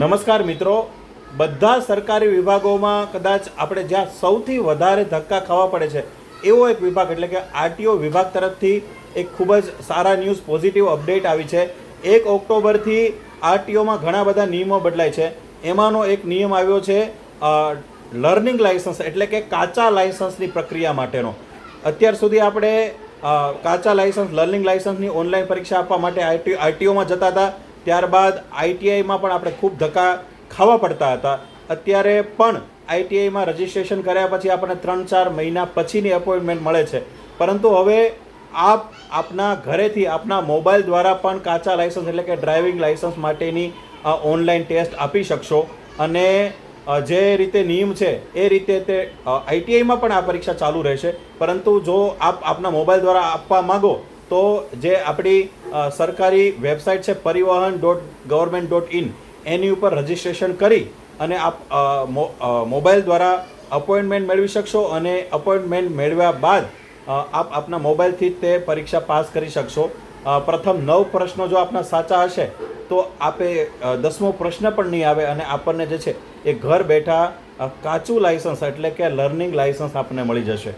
નમસ્કાર મિત્રો. બધા સરકારી વિભાગોમાં કદાચ આપણે જ્યાં સૌથી વધારે ધક્કા ખાવા પડે છે, એવો એક વિભાગ એટલે કે આરટીઓ વિભાગ તરફથી એક ખૂબ જ સારા ન્યૂઝ પોઝિટિવ અપડેટ આવી છે. એક ઓક્ટોબરથી આરટીઓમાં ઘણા બધા નિયમો બદલાય છે. એમાંનો એક નિયમ આવ્યો છે લર્નિંગ લાયસન્સ એટલે કે કાચા લાયસન્સની પ્રક્રિયા માટેનો. અત્યાર સુધી આપણે કાચા લાયસન્સ લર્નિંગ લાયસન્સની ઓનલાઈન પરીક્ષા આપવા માટે આઈટી આઈટીઓમાં જતા હતા. ત્યારબાદ આઈટીઆઈમાં પણ આપણે ખૂબ ધક્કા ખાવા પડતા હતા. અત્યારે પણ આઈટીઆઈમાં રજિસ્ટ્રેશન કર્યા પછી આપણને ત્રણ ચાર મહિના પછીની એપોઇન્ટમેન્ટ મળે છે. પરંતુ હવે આપ આપના ઘરેથી આપના મોબાઈલ દ્વારા પણ કાચા લાઇસન્સ એટલે કે ડ્રાઇવિંગ લાઇસન્સ માટેની ઓનલાઈન ટેસ્ટ આપી શકશો. અને જે રીતે નિયમ છે એ રીતે તે આઈટીઆઈમાં પણ આ પરીક્ષા ચાલુ રહેશે. પરંતુ જો આપ આપના મોબાઈલ દ્વારા આપવા માંગો તો જે આપણી સરકારી વેબસાઇટ છે Parivahan dot government dot in, એની ઉપર રજિસ્ટ્રેશન કરી અને આપ મોબાઈલ દ્વારા અપોઇન્ટમેન્ટ મેળવી શકશો અને અપોઇન્ટમેન્ટ મેળવ્યા બાદ આપ આપના મોબાઈલથી તે પરીક્ષા પાસ કરી શકશો. પ્રથમ નવ પ્રશ્નો જો આપના સાચા હશે, તો આપે દસમો પ્રશ્ન પણ નહીં આવે અને આપણને જે છે એ ઘર બેઠા કાચું લાઇસન્સ એટલે કે લર્નિંગ લાઇસન્સ આપણને મળી જશે.